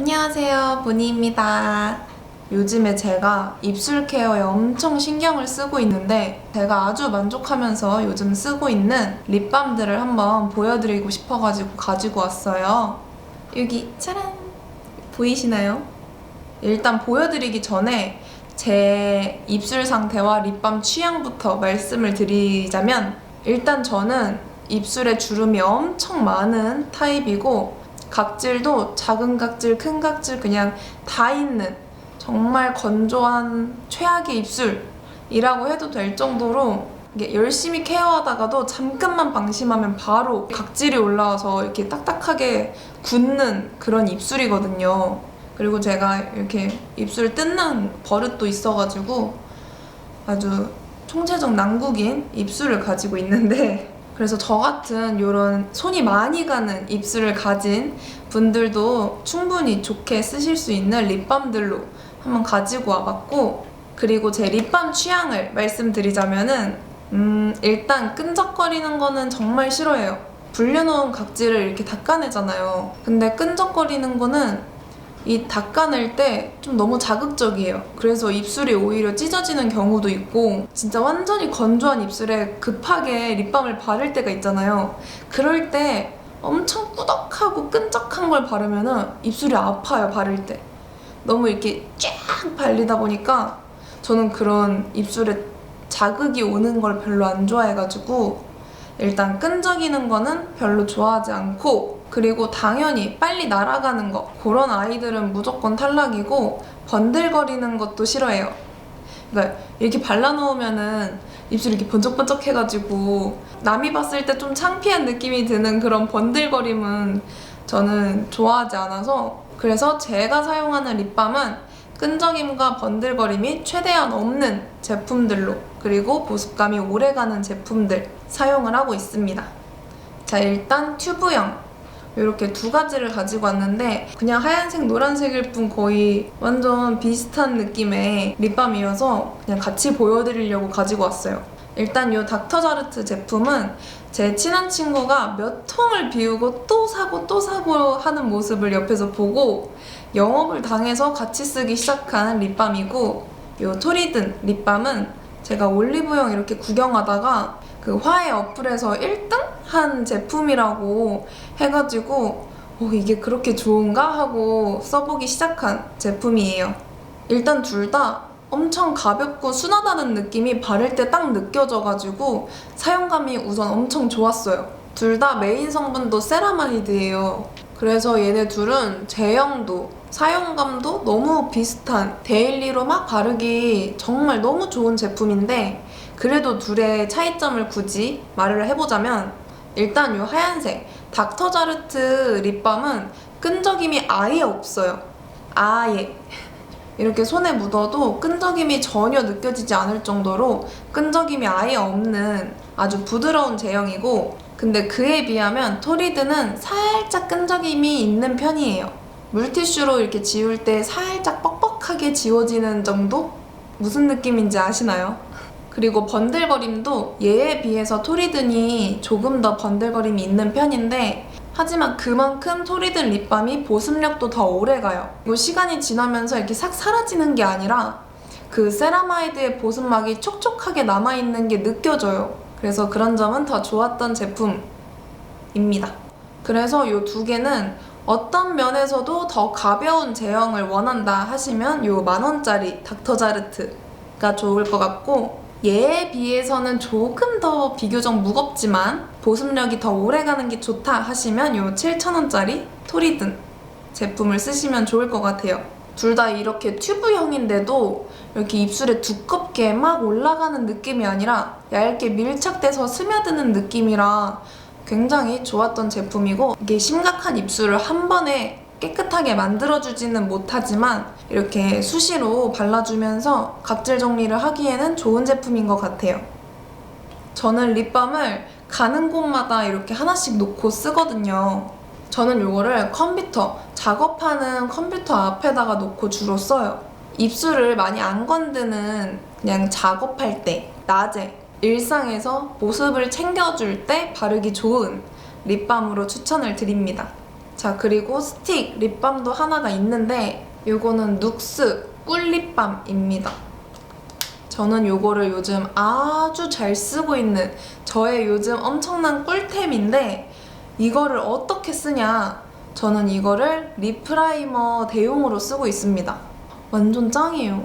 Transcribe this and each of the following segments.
안녕하세요, 보니입니다. 요즘에 제가 입술 케어에 엄청 신경을 쓰고 있는데 제가 아주 만족하면서 요즘 쓰고 있는 립밤들을 한번 보여드리고 싶어가지고 가지고 왔어요. 여기 짜란 보이시나요? 일단 보여드리기 전에 제 입술 상태와 립밤 취향부터 말씀을 드리자면 일단 저는 입술에 주름이 엄청 많은 타입이고 각질도 작은 각질, 큰 각질 그냥 다 있는 정말 건조한 최악의 입술이라고 해도 될 정도로 열심히 케어하다가도 잠깐만 방심하면 바로 각질이 올라와서 이렇게 딱딱하게 굳는 그런 입술이거든요. 그리고 제가 이렇게 입술 뜯는 버릇도 있어가지고 아주 총체적 난국인 입술을 가지고 있는데 그래서 저 같은 이런 손이 많이 가는 입술을 가진 분들도 충분히 좋게 쓰실 수 있는 립밤들로 한번 가지고 와봤고 그리고 제 립밤 취향을 말씀드리자면은 음 일단 끈적거리는 거는 정말 싫어해요. 불려놓은 각질을 이렇게 닦아내잖아요. 근데 끈적거리는 거는 이 닦아낼 때 좀 너무 자극적이에요. 그래서 입술이 오히려 찢어지는 경우도 있고 진짜 완전히 건조한 입술에 급하게 립밤을 바를 때가 있잖아요. 그럴 때 엄청 꾸덕하고 끈적한 걸 바르면은 입술이 아파요, 바를 때. 너무 이렇게 쫙 발리다 보니까 저는 그런 입술에 자극이 오는 걸 별로 안 좋아해가지고 일단 끈적이는 거는 별로 좋아하지 않고 그리고 당연히 빨리 날아가는 거 그런 아이들은 무조건 탈락이고 번들거리는 것도 싫어해요. 그러니까 이렇게 발라놓으면은 입술이 이렇게 번쩍번쩍 해가지고 남이 봤을 때 좀 창피한 느낌이 드는 그런 번들거림은 저는 좋아하지 않아서 그래서 제가 사용하는 립밤은 끈적임과 번들거림이 최대한 없는 제품들로 그리고 보습감이 오래가는 제품들 사용을 하고 있습니다. 자 일단 튜브형 이렇게 두 가지를 가지고 왔는데 그냥 하얀색 노란색일 뿐 거의 완전 비슷한 느낌의 립밤이어서 그냥 같이 보여드리려고 가지고 왔어요. 일단 이 닥터자르트 제품은 제 친한 친구가 몇 통을 비우고 또 사고 또 사고 하는 모습을 옆에서 보고 영업을 당해서 같이 쓰기 시작한 립밤이고 이 토리든 립밤은 제가 올리브영 이렇게 구경하다가 그 화해 어플에서 1등 한 제품이라고 해가지고 어, 이게 그렇게 좋은가 하고 써보기 시작한 제품이에요. 일단 둘 다 엄청 가볍고 순하다는 느낌이 바를 때 딱 느껴져가지고 사용감이 우선 엄청 좋았어요. 둘 다 메인 성분도 세라마이드예요. 그래서 얘네 둘은 제형도 사용감도 너무 비슷한 데일리로 막 바르기 정말 너무 좋은 제품인데 그래도 둘의 차이점을 굳이 말을 해보자면 일단 이 하얀색 닥터자르트 립밤은 끈적임이 아예 없어요. 아예. 이렇게 손에 묻어도 끈적임이 전혀 느껴지지 않을 정도로 끈적임이 아예 없는 아주 부드러운 제형이고 근데 그에 비하면 토리드는 살짝 끈적임이 있는 편이에요. 물티슈로 이렇게 지울 때 살짝 뻑뻑하게 지워지는 정도? 무슨 느낌인지 아시나요? 그리고 번들거림도 얘에 비해서 토리든이 조금 더 번들거림이 있는 편인데 하지만 그만큼 토리든 립밤이 보습력도 더 오래가요. 뭐 시간이 지나면서 이렇게 싹 사라지는 게 아니라 그 세라마이드의 보습막이 촉촉하게 남아있는 게 느껴져요. 그래서 그런 점은 더 좋았던 제품입니다. 그래서 이 두 개는 어떤 면에서도 더 가벼운 제형을 원한다 하시면 이 만원짜리 닥터자르트가 좋을 것 같고 얘에 비해서는 조금 더 비교적 무겁지만 보습력이 더 오래가는 게 좋다 하시면 이 7,000원짜리 토리든 제품을 쓰시면 좋을 것 같아요. 둘 다 이렇게 튜브형인데도 이렇게 입술에 두껍게 막 올라가는 느낌이 아니라 얇게 밀착돼서 스며드는 느낌이라 굉장히 좋았던 제품이고 이게 심각한 입술을 한 번에 깨끗하게 만들어주지는 못하지만 이렇게 수시로 발라주면서 각질 정리를 하기에는 좋은 제품인 것 같아요. 저는 립밤을 가는 곳마다 이렇게 하나씩 놓고 쓰거든요. 저는 이거를 컴퓨터, 작업하는 컴퓨터 앞에다가 놓고 주로 써요. 입술을 많이 안 건드는 그냥 작업할 때, 낮에, 일상에서 모습을 챙겨줄 때 바르기 좋은 립밤으로 추천을 드립니다. 자 그리고 스틱 립밤도 하나가 있는데 요거는 눅스 꿀립밤입니다. 저는 요거를 요즘 아주 잘 쓰고 있는 저의 요즘 엄청난 꿀템인데 이거를 어떻게 쓰냐 저는 이거를 립 프라이머 대용으로 쓰고 있습니다. 완전 짱이에요.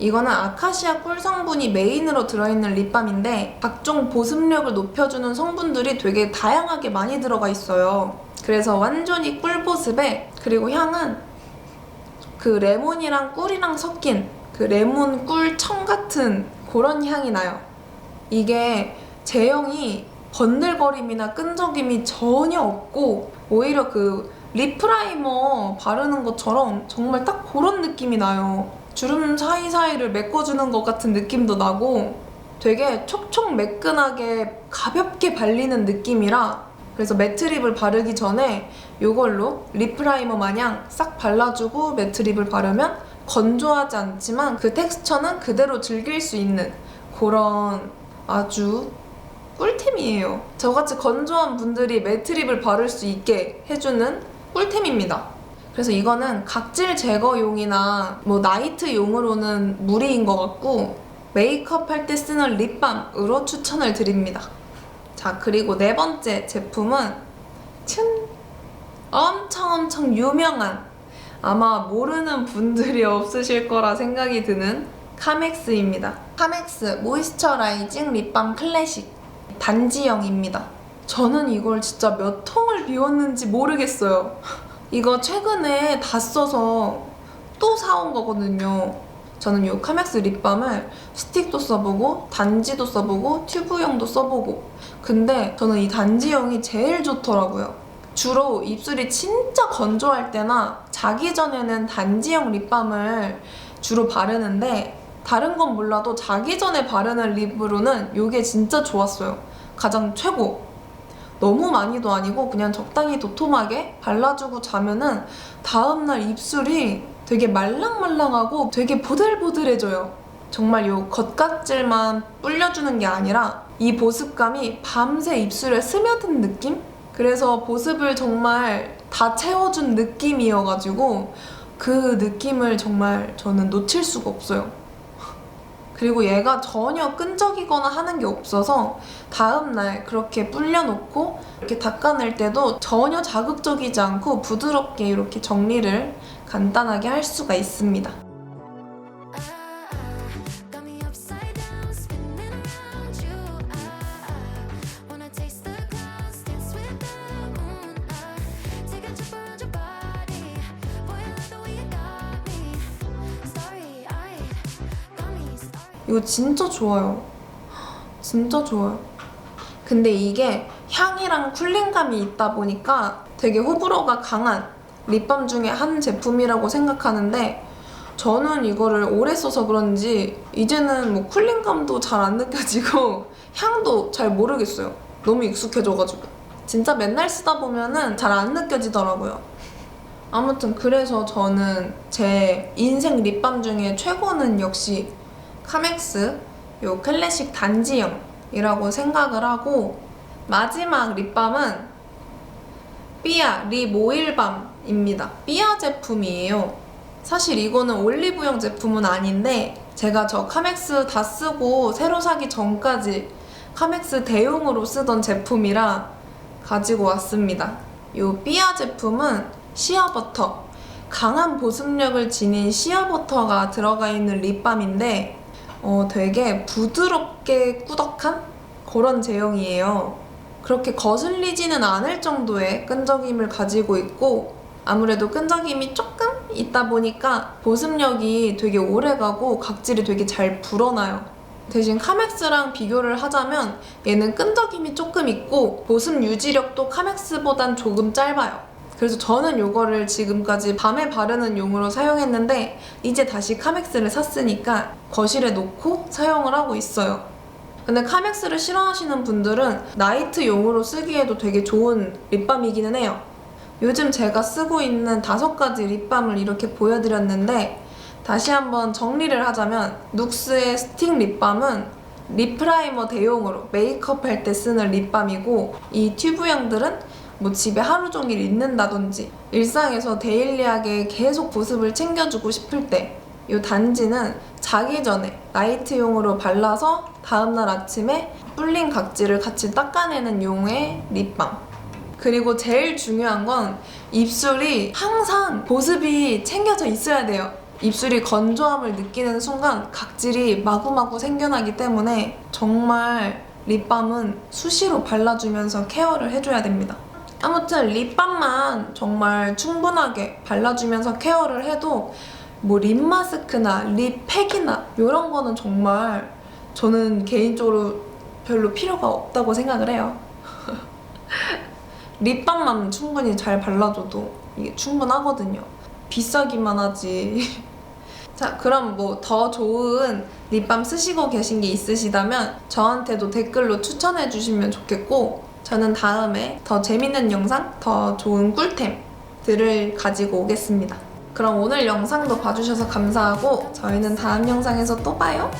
이거는 아카시아 꿀 성분이 메인으로 들어있는 립밤인데 각종 보습력을 높여주는 성분들이 되게 다양하게 많이 들어가 있어요. 그래서 완전히 꿀 보습에 그리고 향은 그 레몬이랑 꿀이랑 섞인 그 레몬 꿀 청 같은 그런 향이 나요. 이게 제형이 번들거림이나 끈적임이 전혀 없고 오히려 그 립프라이머 바르는 것처럼 정말 딱 그런 느낌이 나요. 주름 사이사이를 메꿔주는 것 같은 느낌도 나고 되게 촉촉 매끈하게 가볍게 발리는 느낌이라 그래서 매트립을 바르기 전에 이걸로 립프라이머 마냥 싹 발라주고 매트립을 바르면 건조하지 않지만 그 텍스처는 그대로 즐길 수 있는 그런 아주 꿀템이에요. 저같이 건조한 분들이 매트립을 바를 수 있게 해주는 꿀템입니다. 그래서 이거는 각질 제거용이나 뭐 나이트용으로는 무리인 것 같고 메이크업 할 때 쓰는 립밤으로 추천을 드립니다. 자, 그리고 네 번째 제품은 춘 엄청 엄청 유명한 아마 모르는 분들이 없으실 거라 생각이 드는 카맥스입니다. 카맥스 모이스처라이징 립밤 클래식 단지형입니다. 저는 이걸 진짜 몇 통을 비웠는지 모르겠어요. 이거 최근에 다 써서 또 사온 거거든요. 저는 이 카맥스 립밤을 스틱도 써보고 단지도 써보고 튜브형도 써보고 근데 저는 이 단지형이 제일 좋더라고요. 주로 입술이 진짜 건조할 때나 자기 전에는 단지형 립밤을 주로 바르는데 다른 건 몰라도 자기 전에 바르는 립으로는 이게 진짜 좋았어요. 가장 최고. 너무 많이도 아니고 그냥 적당히 도톰하게 발라주고 자면은 다음날 입술이 되게 말랑말랑하고 되게 보들보들해져요. 정말 요 겉각질만 불려주는 게 아니라 이 보습감이 밤새 입술에 스며든 느낌? 그래서 보습을 정말 다 채워준 느낌이어가지고 그 느낌을 정말 저는 놓칠 수가 없어요. 그리고 얘가 전혀 끈적이거나 하는 게 없어서 다음날 그렇게 불려놓고 이렇게 닦아낼 때도 전혀 자극적이지 않고 부드럽게 이렇게 정리를 간단하게 할 수가 있습니다. 이거 진짜 좋아요. 진짜 좋아요. 근데 이게 향이랑 쿨링감이 있다 보니까 되게 호불호가 강한 립밤 중에 한 제품이라고 생각하는데 저는 이거를 오래 써서 그런지 이제는 뭐 쿨링감도 잘 안 느껴지고 향도 잘 모르겠어요. 너무 익숙해져가지고. 진짜 맨날 쓰다 보면은 잘 안 느껴지더라고요. 아무튼 그래서 저는 제 인생 립밤 중에 최고는 역시 카맥스 요 클래식 단지형이라고 생각을 하고 마지막 립밤은 삐아 립 오일밤입니다. 삐아 제품이에요. 사실 이거는 올리브영 제품은 아닌데 제가 저 카맥스 다 쓰고 새로 사기 전까지 카맥스 대용으로 쓰던 제품이라 가지고 왔습니다. 요 삐아 제품은 시어버터 강한 보습력을 지닌 시어버터가 들어가 있는 립밤인데 어, 되게 부드럽게 꾸덕한 그런 제형이에요. 그렇게 거슬리지는 않을 정도의 끈적임을 가지고 있고 아무래도 끈적임이 조금 있다 보니까 보습력이 되게 오래가고 각질이 되게 잘 불어나요. 대신 카맥스랑 비교를 하자면 얘는 끈적임이 조금 있고 보습 유지력도 카맥스보단 조금 짧아요. 그래서 저는 이거를 지금까지 밤에 바르는 용으로 사용했는데 이제 다시 카맥스를 샀으니까 거실에 놓고 사용을 하고 있어요. 근데 카맥스를 싫어하시는 분들은 나이트용으로 쓰기에도 되게 좋은 립밤이기는 해요. 요즘 제가 쓰고 있는 다섯 가지 립밤을 이렇게 보여드렸는데 다시 한번 정리를 하자면 눅스의 스틱 립밤은 립 프라이머 대용으로 메이크업 할 때 쓰는 립밤이고 이 튜브형들은 뭐 집에 하루 종일 있는다든지 일상에서 데일리하게 계속 보습을 챙겨주고 싶을 때 이 단지는 자기 전에 나이트용으로 발라서 다음날 아침에 불린 각질을 같이 닦아내는 용의 립밤 그리고 제일 중요한 건 입술이 항상 보습이 챙겨져 있어야 돼요. 입술이 건조함을 느끼는 순간 각질이 마구마구 생겨나기 때문에 정말 립밤은 수시로 발라주면서 케어를 해줘야 됩니다. 아무튼 립밤만 정말 충분하게 발라주면서 케어를 해도 뭐 립 마스크나 립팩이나 이런 거는 정말 저는 개인적으로 별로 필요가 없다고 생각을 해요. 립밤만 충분히 잘 발라줘도 이게 충분하거든요. 비싸기만 하지. 자, 그럼 뭐 더 좋은 립밤 쓰시고 계신 게 있으시다면 저한테도 댓글로 추천해 주시면 좋겠고 저는 다음에 더 재밌는 영상, 더 좋은 꿀템들을 가지고 오겠습니다. 그럼 오늘 영상도 봐주셔서 감사하고 저희는 다음 영상에서 또 봐요.